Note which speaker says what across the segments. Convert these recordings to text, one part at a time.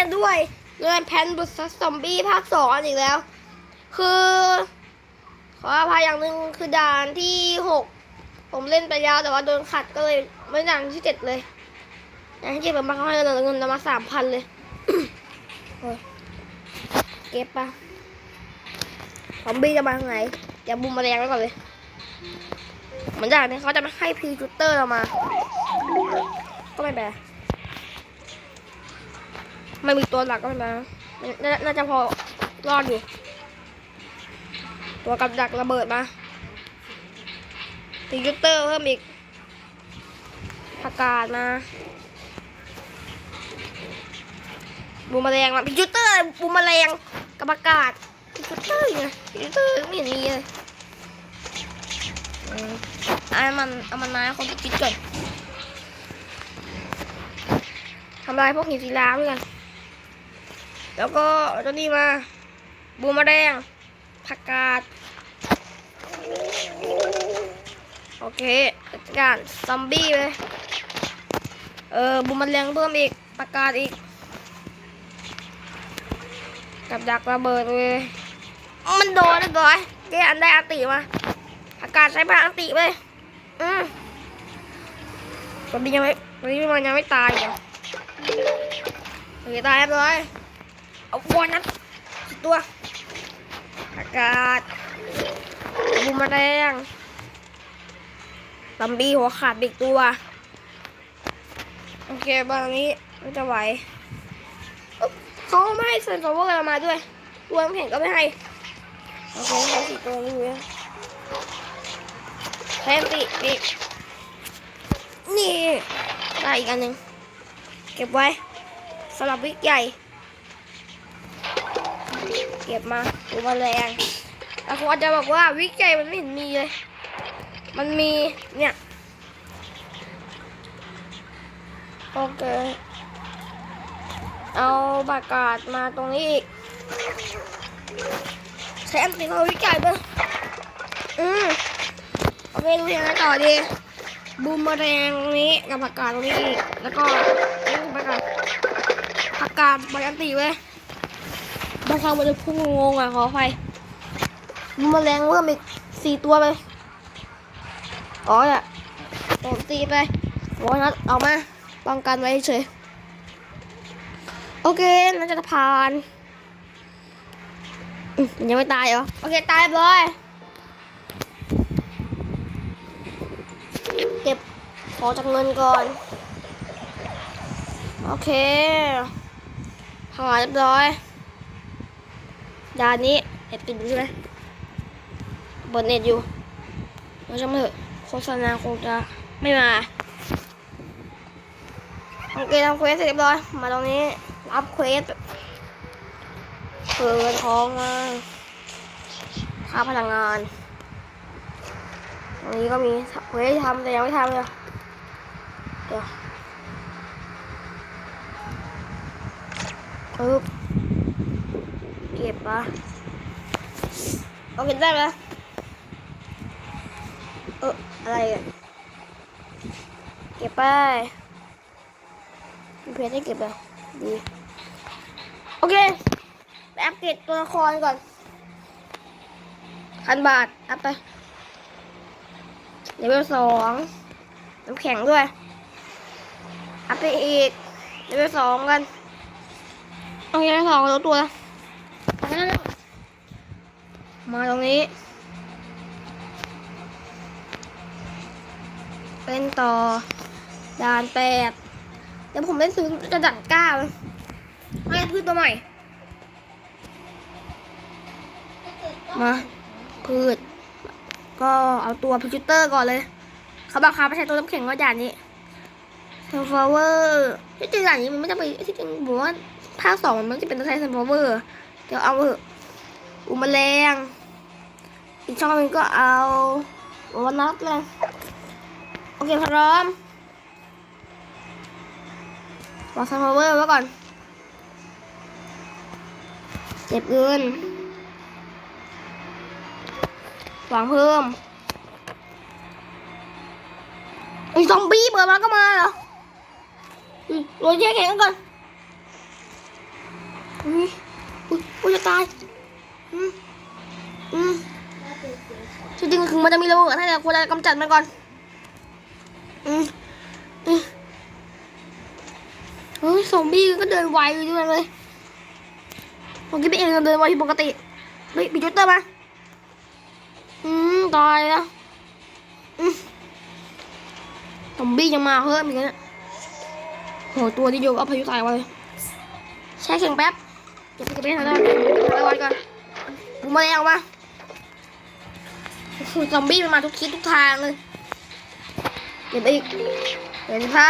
Speaker 1: กันด้วยเรื่องแพนบุสซอมบี้ภาคสองอีกแล้ว คือ ขออภัยอย่างหนึ่งคือด่านที่หกผมเล่นไปแล้วแต่ว่าโดนขัดก็เลยไม่ด่านที่เจ็ดเลยด่านที่เจ็ดผมมาเขาให้เงินเงินมาสามพันเลยเก็บปะซอมบี้จะมาทางไหนเดี๋ยวบูมแมลงไว้ก่อนเลยเหมือนอย่างนี้เขาจะไม่ให้พรีจูเตอร์เรามา ก็ไม่เป็นไร ไม่มีตัวหลักก็ไม่เป็นน่าน่าจะพอรอดอยู่ ตัวกับดักระเบิดมาพรีจูเตอร์เพิ่มอีกประกาศมาบูมแมลงมาพรีจูเตอร์บูมแมลงกับประกาศพรีจูเตอร์ไงพรีจูเตอร์ไม่เห็นมีเลยเอามันเอามันมาคนคิดก่อนทำลายพวกหินศิลาด้วยกัน แล้วก็เอาเจ้านี่มาบูมแมลงผักกาด โอเคจัดการซอมบี้ไปเออบูมแมลงเพิ่มอีกผักกาดอีก กับดักระเบิดเลยมันโดนเลยบอยแกอันได้อัติมาผักกาดใช้พลังอัติไปอืมตอนนี้ยังไม่ตอนนี้มันยังไม่ตายเหรอโอเคตายเรียบร้อย เอาบอลนั้นสิตัวอากาศบูมแมลงซัมบี้หัวขาดอีกตัว โอเคบอลนี้ไม่จะไหวเขาไม่ให้เซนฟอร์เวอร์เรามาด้วย ตัวน้ำแข็งก็ไม่ให้ โอเคใช้สี่ตัวนี้อยู่นะใช้อันติอีกนี่ ได้อีกอันหนึ่งเก็บไว้สำหรับวิกใหญ่ เก็บมาดูแมลงแต่ผมอาจจะบอกว่าวิกใหญ่มันไม่เห็นมีเลย มันมีเนี่ยโอเค เอาบากาศมาตรงนี้อีกใช้อันติมาวิกใหญ่ไปอืมโอเคดูยังไงต่อดีบูมอแรงนี้กับผักกาดตรงนี้อีก แล้วก็นี่คือผักกาดผักกาดใบอันตีเว้ย บางครั้งมันจะพุ่งงงอะขออภัยบูมเมอแรงเพิ่มอีกสี่ตัวไปอ๋อเนี่ยผมตีไปโอ้ยนัดเอามาป้องกันไว้เฉยโอเคน่าจะผ่านยังไม่ตายเหรอ โอเค ตายเรียบอยเก็บขอจากเงินก่อน โอเคหาเรียบร้อย ดานนี้เน็ตติดอยู่ใช่ไหมเปิดเน็ตอยู่เราจะไม่เถอะโฆษณาคงจะไม่มาโอเคทำเควสเสร็จเรียบร้อย มาตรงนี้รับเควสเปิดท้องมาค่าพลังงาน ตรงนี้ก็มีเควสทำแต่ยังไม่ทำเลยเดี๋ยวปึ๊บ เก็บปะโอเคได้ไหมเอออะไรอะเก็บไปมีเพจให้เก็บอะดีโอเคไปอัปเกรดตัวละครก่อนพันบาทอัพไปเลเวลสองน้ำแข็งด้วยอัพไปอีกเลเวลสองกันโอเคเลเวลสองตัวตัวละ มาตรงนี้ เป็นต่อด่านแปดเดี๋ยวผมเล่นซื้อจะด่านเก้าไม่พืชตัวใหม่ มาพืชก็เอาตัวพิจิเตอร์ก่อนเลย เขาบังคับไปใช้ตัวน้ำแข็งว่าด่านนี้เซนฟลเวอร์ที่จริงด่านนี้มันไม่จะไปที่จริงผมว่าภาคสองมันจะเป็นตัวใช้เซนฟลเวอร์ เดี๋ยวเอาเถอะอุมแมลง อีกช่องนึงก็เอาวันนัดเลย โอเค พร้อมวางเซนฟลเวอร์ไว้ก่อน เก็บเงินวางเพิ่มอ้ซอมบี้เปิดมาก็มาเหรออืมโรยแช่แข็งก่อนอีอุ้ยอุ้ยจะตาย อืมอืม จริงๆคือมันจะมีระเบิดให้แต่ควรจะกำจัดมันก่อนอืมอืมเฮ้ยซอมบี้ก็เดินไวด้วยเลยผมคิดไปเองเดินไวปกติเฮ้ยปีจูเตอร์มาอืมตายแล้วอืมซอมบี้ยังมาเพิ่มอีกนะเนี่ยโหตัวที่โยกเอาพายุตายไว้เลยแช่แข็งแป๊บเก็บไปเก็บไปหาแล้วแล้ววันก่อนบูมมาแล้วมาโอ้โห ซอมบี้มันมาทุกทิศทุกทางเลยเก็บไปอีกเห็นผ้า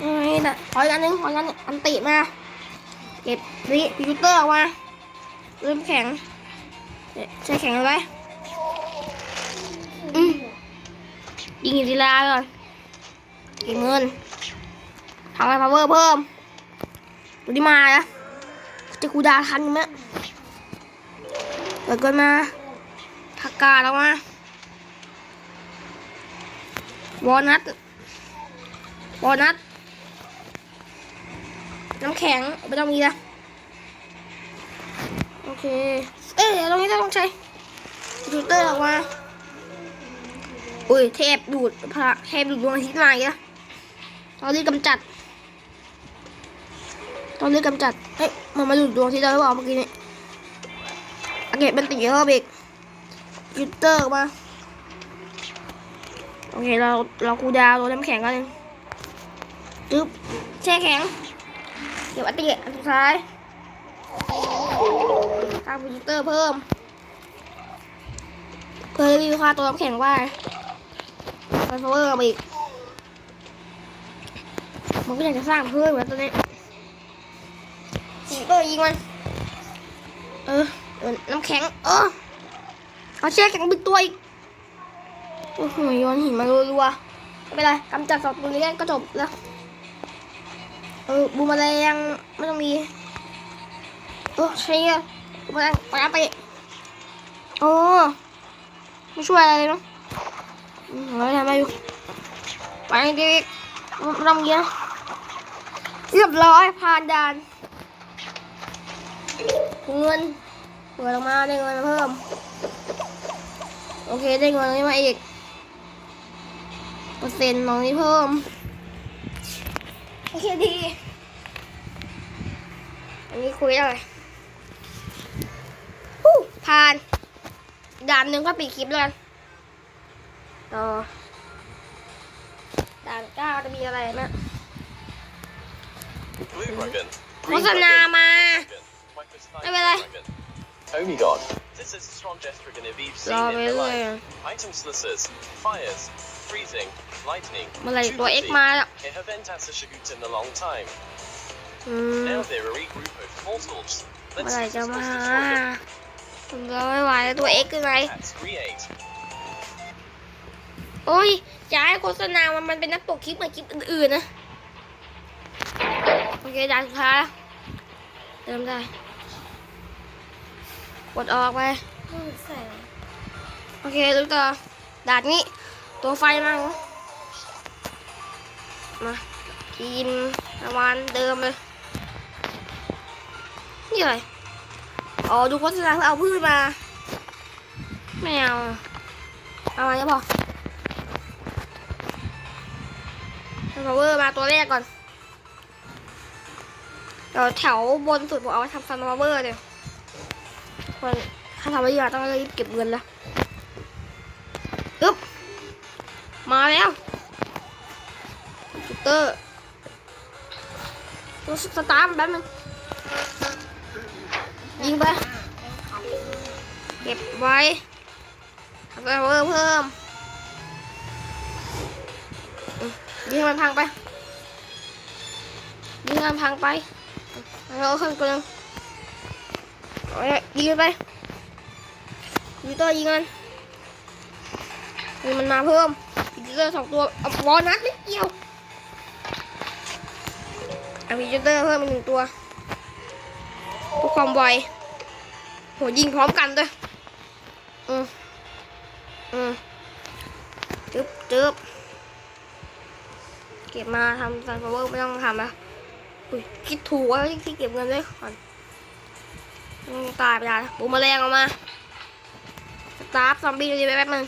Speaker 1: เอ้น่ะขออีกอันนึงขออีกอันนึงอันติมา เก็บนี่พิวเตอร์ออกมาเริ่มแข็งแช่แข็งเอาไว้ยิงอีกทีละก่อนเก็บเงินทำให้ power เพิ่มดูดิมานะจะกูดาทันไหม เปิดก่อนมาผักกาดออกมาวอลนัทวอลนัทน้ำแข็งไม่ต้องมีละโอเค เอ้ยตรงนี้จะต้องใช้ดูเตอร์ออกมาอุ้ยเทพดูดพระเทพดูดดวงอาทิตย์มาอีกแล้วเรารีบกำจัด ตองรีบกำจัดเฮ้ยมันมาดูดดวงอาที่เราหรือเปล่าเมื่อกี้นี้ เคเป็นตีเพิ่มอีกยูเตอร์มา โอเค เราเราคูดาวน์ตัวน้ำแข็งกันเลยจึ๊บแช่แข็ง เดี๋ยวอัติอันสุดท้ายสร้างยูเตอร์เพิ่ม เพื่อรีวิวค่าตัวน้ำแข็งว่าไปพาวเวอร์อีกมันก็อยากจะสร้างเพิ่มเหมือนตอนนี้ยิงเออยิงมัน เออ เออน้ำแข็ง เออเอาแช่แข็งเป็นตัวอีก โอ้โหโยนหินมารัวๆไม่เป็นไรกำจัดสองตัวนี้ก็จบแล้ว เออบูมแมลงไม่ต้องมีเออใช่ไงบูมแมลงไปอาไปโอ้ไม่ช่วยอะไรเลยเนาะอืมเราทำอะไรอยู่ไปเด็กๆไม่ต้องเยเรียบร้อยผ่านด่านเงิน เปิดออกมาได้เงินมาเพิ่ม โอเคได้เงินนี้มาอีก เปอร์เซ็นต์ตรงนี้เพิ่ม โอเคดี อันนี้คุยอะไรฮู้ผ่านด่านหนึ่งก็ปิดคลิปแล้วกันต่อด่านเก้าจะมีอะไรนะ
Speaker 2: Blue Dragon.
Speaker 1: โฆษณามา
Speaker 2: Dragon.
Speaker 1: Đây, đây, đây.
Speaker 2: Omni God. This is the strongest dragon of Eve's seen
Speaker 1: Rồi,
Speaker 2: in
Speaker 1: bây
Speaker 2: her
Speaker 1: giờ-
Speaker 2: life. Item solicitors, fires, freezing, lightning,
Speaker 1: เมื่อไหรตัว X มาแล้ว
Speaker 2: It haven't had such a good in a long time.
Speaker 1: อืม
Speaker 2: Now they're a regroup of mortals.
Speaker 1: เมื่อ
Speaker 2: Let's
Speaker 1: ไหร
Speaker 2: see
Speaker 1: จะ
Speaker 2: this
Speaker 1: มา
Speaker 2: was destroyed.
Speaker 1: ผมรอไม่ไหวแล้วตัว X คือไง
Speaker 2: Cats create.
Speaker 1: โอ้ยอย่าให้โฆษณามันมันเป็นนักปกคลิปเหมือนคลิปอื่นๆนะ โอเคด่านสุดท้ายแล้วเติมได้ กดออกไปโอเคดูต่อด่านนี้ ตัวไฟมามากินประมาณเดิมเลยนี่อะไรอ๋อ ดูโฆษณาเพื่อเอาพืชมาไม่เอาเอามาเนี่ยพอพาวเวอร์มาตัวแรกก่อนเดี๋ยวแถวบนสุดผมเอาไว้ทำซันพาวเวอร์เดี๋ยวคน ถ้าทำไม่ดีต้องรีบเก็บเงินล้วอึ๊บ มาแล้วคอมพิวเตอร์ตัวสตาร์ทแป๊บนึงยิงไป เก็บไว้ทำพาวเวอร์เพิ่มยิงมันพังไปยิงมันพังไปเอาขึ้นกนึง ยิงไปยิงตัวยิงมันยิงมันมาเพิ่มยิงตัวสองตัวเอาบอลนัดนิดเดียวเอาพิจิเตอร์เพิ่มอีกหนึ่งตัวพื่อความไวโหยิงพร้อมกันด้วยอืมอืมจึ๊บจึ๊บเก็บมาทำซันฟลาวเวอร์ไม่ต้องทำแล้วคิดถูกว่าที่เก็บเงินไว้ก่อน ตายไปแล้วปูแมลงออกมา สตาร์ฟซอมบี้ดูดิแป๊บนึง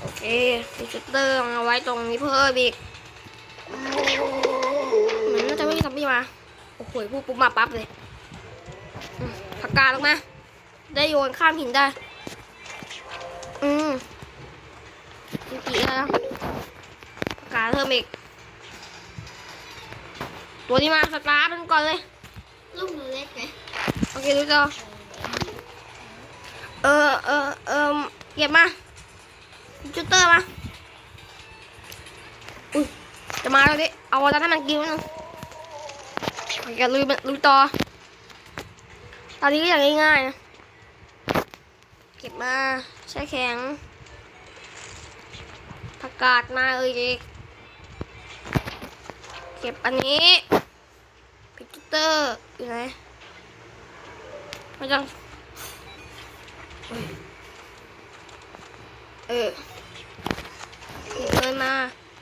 Speaker 1: โอเคมีชุดเตอร์เอาไว้ตรงนี้เพิ่มอีกเหมือนน่าจะไม่มีซอมบี้มา โอ้โหพูดปุ๊บมาปั๊บเลยผักกาดลงมา ได้โยนข้ามหินได้ อืมกี้แล้วผักกาดเพิ่มอีก ตัวนี้มาสตาร์ทมันก่อนเลย
Speaker 3: ลูกหนูเล็กไง
Speaker 1: โอเคดูจอเออเออเออเก็บมาจูเตอร์มาอุ้ยจะมาแล้วดิเอาอะให้มันกินนึงโอเคลุยมันลุยต่อตอนนี้ก็อย่างง่ายๆนะเก็บมาใช้แข็งผักกาดมาเอ้ยเกเก็บอันนี้ เตอร์อยู่ไหนม่ต้องเออเงินมา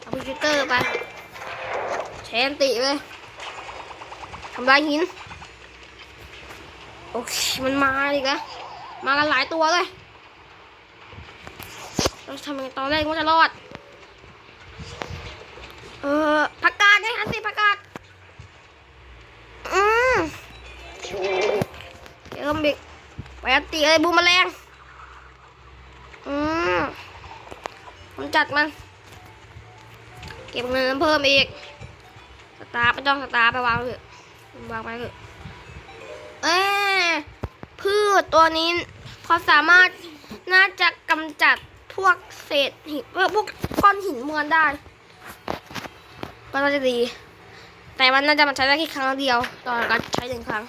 Speaker 1: เอาพิกเตอร์ไปแชนติเลยทำลายหิน โอเค มันมาอีกแล้วมากันหลายตัวเลยเราทำยังไงตอนแรกว่าจะรอด เออผักกาดไงอันติผักกาด ไปอันติอะไรบูมแมลงอืมมันจัดมัน เก็บเงินเพิ่มอีก สตาร์ไม่ต้องสตาร์ไปวางเถอะวางไปเถอะเอ้ยพืชตัวนี้เขาสามารถน่าจะกำจัดพวกเศษหินพวกก้อนหินมวลได้ ก็น่าจะดี แต่มันน่าจะมาใช้ได้แค่ครั้งเดียว ต่อการใช้หนึ่งครั้ง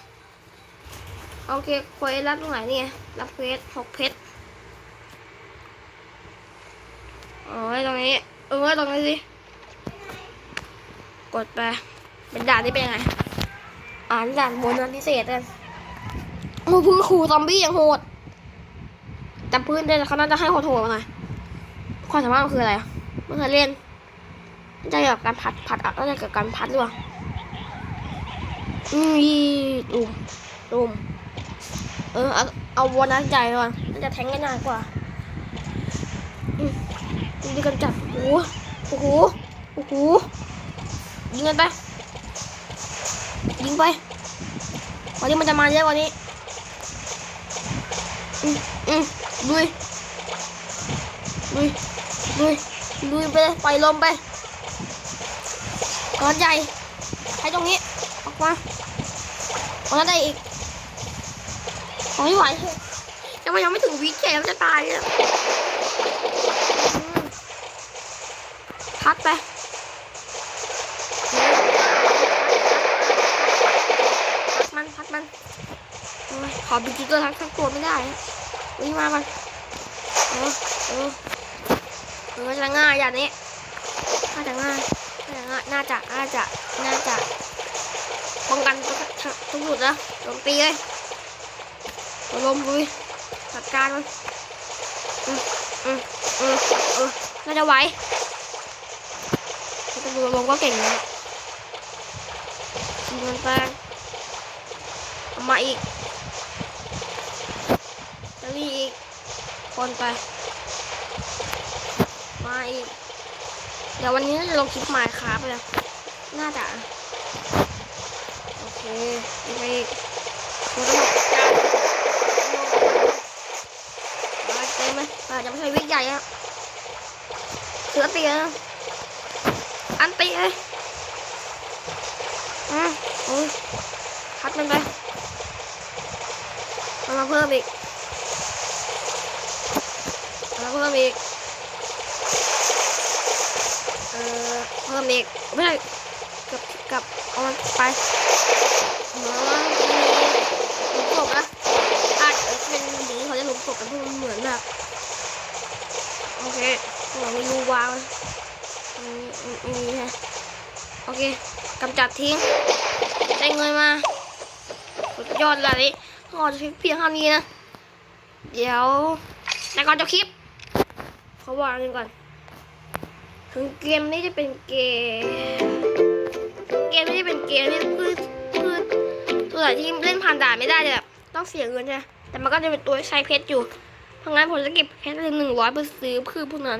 Speaker 1: โอเคเควสรับตรงไหนเนี่ยรับเควสหกเพชรโอ้ยตรงนี้ เออตรงนี้สิ กดไป เป็นด่านนี้เป็นยังไง อ่านด่านบนนั้นพิเศษกันโอ้พื้นขู่ซอมบี้อย่างโหดแต่พื้นเดินเขาน่าจะให้โหดๆหน่อยความสามารถมันคืออะไรอะไม่เคยเล่นจะเกี่ยวกับการพัดพัดอะน่าจะเกี่ยวกับการพัดหรือเปล่าอืมอีตุ่มตุ่ม ออเอาเอาวนนั้นใจก่อนน่าจะแทงกันง่ายกว่าอืมดีกันจับโอ้โหโอ้โหโอ้โหยิงกันไปยิงไปวันนี้มันจะมาเยอะกว่านี้อืมอืมลุยลุยลุยลุยไปเลยปล่อยลมไปก้อนใหญ่ใช้ตรงนี้ออกมาออกมาได้อีก โอ้ยไหวยังไม่ยังไม่ถึงวิแกแล้วจะตายอะพัดไปพัดมันพัดมันขอบิจิเกอร์ทั้งทั้งตัวไม่ได้วิ่งมามันเออเออเออจะง่ายอย่างนี้น่าจะง่ายน่าจะง่ายน่าจะน่าจะน่าจะป้องกันทุกทุกทุกจุดนะโจมตีเลย ตัวลมลุยจัดการมันอืมอืมอืมเออน่าจะไหวตัวลมก็เก่งนะยิงมันไปเอามาอีกจะมีอีกคนไป มาอีก เดี๋ยววันนี้น่าจะลงคลิปหมายครับเลยน่าจะ โอเคอีกไปอีกมันก็หมดจับมาเต็มไหมอ่า จะไม่ใช่วิกใหญ่อะเสือตีนะอันตีเลยอะโอ้ยพัดมันไปมาเพิ่มอีกมาเพิ่มอีกเอ่อเพิ่มอีกไม่ใช่กับกับเอามันไปมีหลุมกบนะอาจจะเป็นหนีเขาจะหลุมกบกันเพราะมันเหมือนแบบ โอเคหลังมีรูวางมีมีนะโอเคกำจัดทิ้งได้เงินมาสุดยอดเลยขอจะเพียงเท่านี้นะ เดี๋ยวแต่ก่อนจะคลิปเขาวางกันก่อน ถึงเกมนี้จะเป็นเกม เกมนี้เป็นเกมที่คือคือตัวไหนที่เล่นผ่านด่านไม่ได้เะยต้องเสียเงินใช่แต่มันก็จะเป็นตัวใช้เพชรอยู่ เพราะงั้นผมจะเก็บเพชรหนึ่งร้อยเพื่อซื้อพืชพวกนั้น